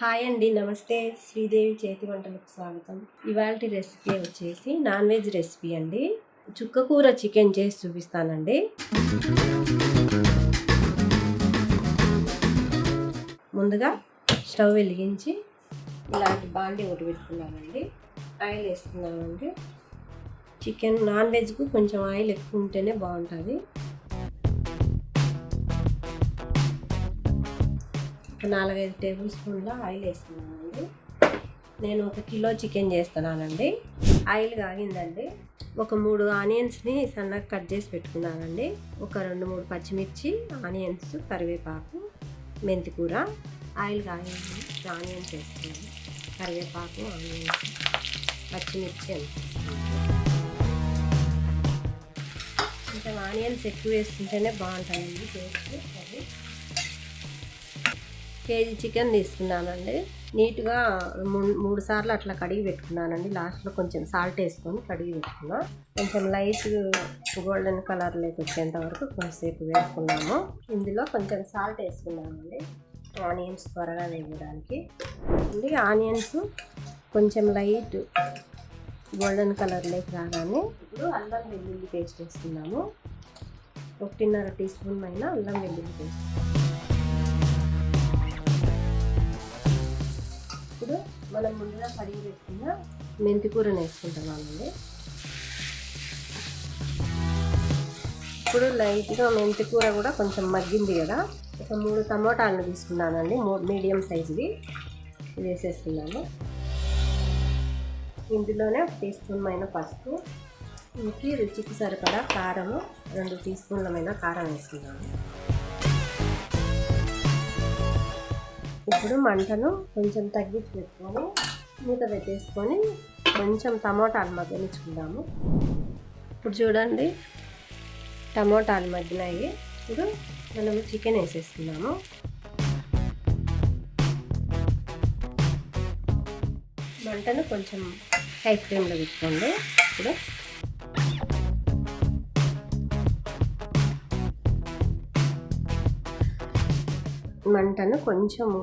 Hi అండి నమస్తే. శ్రీదేవి చేతి వంటలకు స్వాగతం. ఇవాళ రెసిపీ వచ్చేసి నాన్ వెజ్ రెసిపీ అండి. చుక్క కూర చికెన్ చేసి చూపిస్తానండి. ముందుగా స్టవ్ వెలిగించి ఇలాంటి బాండి ఒకటి పెట్టుకున్నామండి ఆయిల్ వేసుకున్నామండి చికెన్ నాన్ వెజ్కు కొంచెం ఆయిల్ ఎక్కువ ఉంటేనే బాగుంటుంది. నాలుగైదు టేబుల్ స్పూన్ల ఆయిల్ వేసుకున్నానండి. నేను ఒక కిలో చికెన్ చేస్తున్నానండి. ఆయిల్ కాగిందండి. ఒక మూడు ఆనియన్స్ని సన్నగా కట్ చేసి పెట్టుకున్నానండి. ఒక రెండు మూడు పచ్చిమిర్చి ఆనియన్స్ కరివేపాకు మెంతికూర. ఆయిల్ కాగింది. ఆనియన్స్ వేసుకున్నాను. కరివేపాకు ఆనియన్స్ పచ్చిమిర్చి కొంచెం ఆనియన్స్ ఎక్కువ వేసుకుంటేనే బాగుంటుందండి టేస్ట్. అది కేజీ చికెన్ తీసుకున్నానండి. నీట్గా మూడు సార్లు అట్లా కడిగి పెట్టుకున్నానండి. లాస్ట్లో కొంచెం సాల్ట్ వేసుకొని కడిగి పెట్టుకున్నా. కొంచెం లైట్ గోల్డెన్ కలర్లోకి వచ్చేంత వరకు కొంచెంసేపు వేసుకున్నాము. ఇందులో కొంచెం సాల్ట్ వేసుకున్నామండి. ఆనియన్స్ త్వరగా వేయడానికి. అండి ఆనియన్స్ కొంచెం లైట్ గోల్డెన్ కలర్లోకి రాగానే ఇప్పుడు అల్లం వెల్లుల్లి పేస్ట్ వేస్తున్నాము ఒకటిన్నర టీ స్పూన్ పైన అల్లం వెల్లుల్లి పేస్ట్. మనం ముందుగా కడిగి పెట్టుకున్న మెంతి కూరని వేసుకుంటున్నామండి ఇప్పుడు లైట్గా మెంతి కూర కూడా కొంచెం మగ్గింది కదా. ఒక మూడు టమోటాలను తీసుకున్నానండి. మూ మీడియం సైజువి వేసేస్తున్నాను. ఇందులోనే ఒక టీ స్పూన్ పసుపు ఇంకి రుచికి సరిపడా కారము రెండు టీ స్పూన్లమైన కారం వేస్తున్నాను. ఇప్పుడు మంటను కొంచెం తగ్గించి పెట్టుకొని మూత పెట్టేసుకొని కొంచెం టమోటాలు మగ్గనిచ్చుకుందాము. ఇప్పుడు చూడండి టమోటాలు మగ్గినాయి. ఇప్పుడు మనం చికెన్ వేసేసుకున్నాము మంటను కొంచెం హై ఫ్లేమ్లో పెట్టుకోండి. ఇప్పుడు మంటను కొంచెము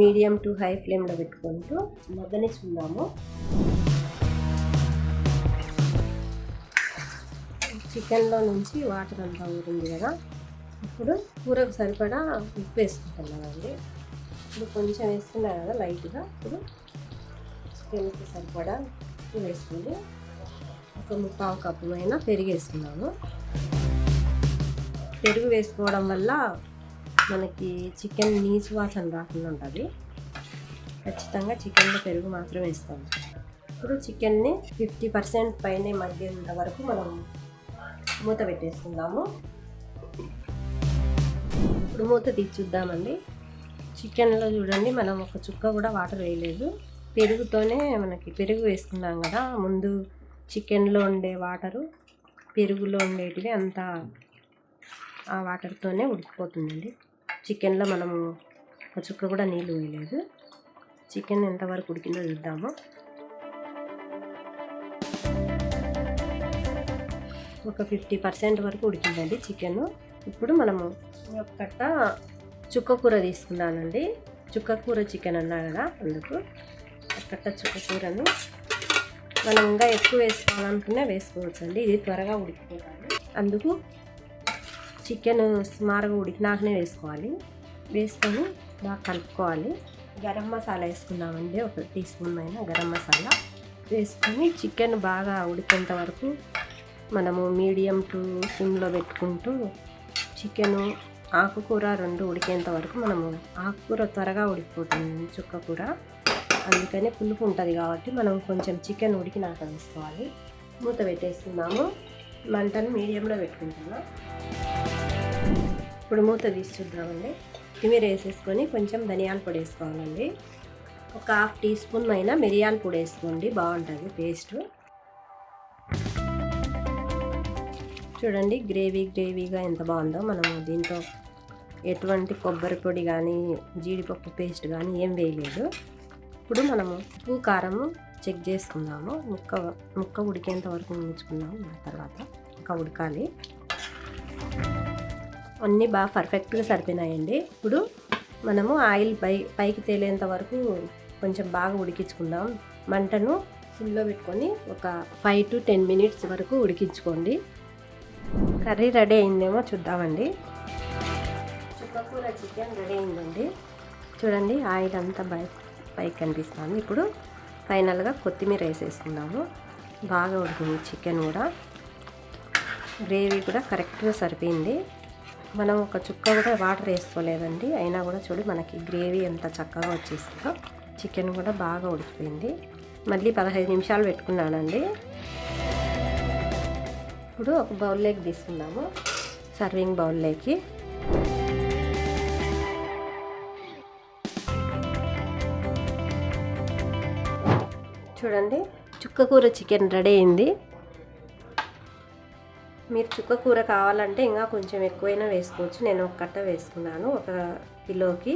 మీడియం టు హై ఫ్లేమ్లో పెట్టుకుంటూ మగ్గనిచ్చుకుందాము. చికెన్లో నుంచి వాటర్ అంతా ఊరింది కదా. ఇప్పుడు కూరకు సరిపడా ఉప్పు వేసుకుంటున్నామండి ఇప్పుడు కొంచెం వేసుకున్నా కదా లైట్గా. ఇప్పుడు చికెన్కి సరిపడా ఉప్పు వేసుకుంది ఒక ముప్పావు కప్పు అయినా పెరుగు వేసుకున్నాము పెరుగు వేసుకోవడం వల్ల మనకి చికెన్ నీచు వాసన రాకుండా ఉంటుంది. ఖచ్చితంగా చికెన్లో పెరుగు మాత్రం వేస్తాము. ఇప్పుడు చికెన్ని ఫిఫ్టీ పర్సెంట్ పైన మగ్గేంత వరకు మనం మూత పెట్టేసుకుందాము. ఇప్పుడు మూత తీసి చూద్దామండి చికెన్లో చూడండి మనం ఒక చుక్క కూడా వాటర్ వేయలేదు. పెరుగుతోనే మనకి పెరుగు వేసుకున్నాం కదా ముందు చికెన్లో ఉండే వాటరు పెరుగులో ఉండేటివి అంతా ఆ వాటర్తోనే ఉడికిపోతుందండి. చికెన్లో మనము ఒక చుక్క కూడా నీళ్ళు వేయలేదు చికెన్ ఎంతవరకు ఉడికిందో చూద్దాము. ఒక ఫిఫ్టీ పర్సెంట్ వరకు ఉడికిందండి చికెన్. ఇప్పుడు మనము ఒక కట్ట చుక్క కూర తీసుకున్నానండి చుక్క కూర చికెన్ అన్నా కదా అందుకు ఒక కట్ట చుక్క కూరను మనం ఇంకా ఎక్కువ వేసుకోవాలనుకునే వేసుకోవచ్చు అండి ఇది త్వరగా ఉడికిపోతుంది. అందుకు చికెన్ సుమారుగా ఉడికినాకనే వేసుకోవాలి. వేసుకొని బాగా కలుపుకోవాలి. గరం మసాలా వేసుకున్నామండి. ఒక టీ స్పూన్ అయినా గరం మసాలా వేసుకొని చికెన్ బాగా ఉడికేంత వరకు మనము మీడియం టు సిమ్లో పెట్టుకుంటూ చికెను ఆకుకూర రెండు ఉడికేంత వరకు మనము ఆకుకూర త్వరగా ఉడికిపోతుంది. చుక్క కూర. అందుకనే పులుపు ఉంటుంది కాబట్టి మనం కొంచెం చికెన్ ఉడికినాక వేసుకోవాలి. మూత పెట్టేస్తున్నాము. మంటను మీడియంలో పెట్టుకుంటున్నాం. ఇప్పుడు మూత తీసి చూద్దామండి. కొత్తిమీర వేసేసుకొని కొంచెం ధనియాల పొడి వేసుకోవాలండి. ఒక హాఫ్ టీ స్పూన్ అయినా మిరియాల పొడి వేసుకోండి. బాగుంటుంది పేస్ట్. చూడండి గ్రేవీ గ్రేవీగా ఎంత బాగుందో. మనము దీంతో ఎటువంటి కొబ్బరి పొడి కానీ జీడిపప్పు పేస్ట్ కానీ ఏం వేయలేదు. ఇప్పుడు మనము ఉప్పు కారము చెక్ చేసుకుందాము. ముక్క ముక్క ఉడికేంత వరకు ఉంచుకుందాము. తర్వాత ఇంకా ఉడకాలి. అన్నీ బాగా పర్ఫెక్ట్గా సరిపోయినాయండి. ఇప్పుడు మనము ఆయిల్ పై పైకి తేలేంత వరకు కొంచెం బాగా ఉడికించుకుందాం. మంటను సిమ్లో పెట్టుకొని ఒక ఫైవ్ టు టెన్ మినిట్స్ వరకు ఉడికించుకోండి. కర్రీ రెడీ అయిందేమో చూద్దామండి. చుక్కకూర చికెన్ రెడీ అయిందండి. చూడండి ఆయిల్ అంతా బై పైకి కనిపిస్తుంది. ఇప్పుడు ఫైనల్గా కొత్తిమీర వేసేసుకుందాము. బాగా ఉడికింది చికెన్ కూడా. గ్రేవీ కూడా కరెక్ట్గా సరిపోయింది. మనం ఒక చుక్క కూడా వాటర్ వేసుకోలేదండి. అయినా కూడా చూడు మనకి గ్రేవీ ఎంత చక్కగా వచ్చేసిందో. చికెన్ కూడా బాగా ఉడికిపోయింది. మళ్ళీ పదహైదు నిమిషాలు పెట్టుకున్నానండి. ఇప్పుడు ఒక బౌల్లోకి తీసుకుందాము. సర్వింగ్ బౌల్లోకి. చూడండి చుక్కకూర చికెన్ రెడీ అయింది. మీరు చుక్క కూర కావాలంటే ఇంకా కొంచెం ఎక్కువైనా వేసుకోవచ్చు. నేను ఒక కట్ట వేసుకున్నాను. ఒక కిలోకి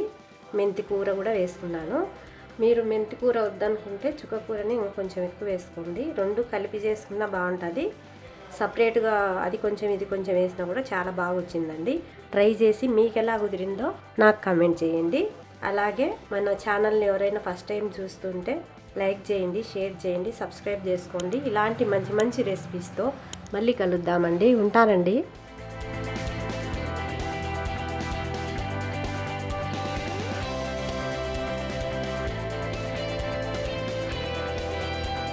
మెంతి కూర కూడా వేసుకున్నాను. మీరు మెంతి కూర వద్దనుకుంటే చుక్క కూరని ఇంకా కొంచెం ఎక్కువ వేసుకోండి. రెండు కలిపి చేసుకున్నా బాగుంటుంది. సపరేట్గా అది కొంచెం ఇది కొంచెం వేసినా కూడా చాలా బాగా వచ్చిందండి. ట్రై చేసి మీకు ఎలా కుదిరిందో నాకు కమెంట్ చేయండి. అలాగే మన ఛానల్ని ఎవరైనా ఫస్ట్ టైం చూస్తుంటే లైక్ చేయండి షేర్ చేయండి సబ్స్క్రైబ్ చేసుకోండి. ఇలాంటి మంచి మంచి రెసిపీస్తో మళ్ళీ కలుద్దామండి. ఉంటానండి.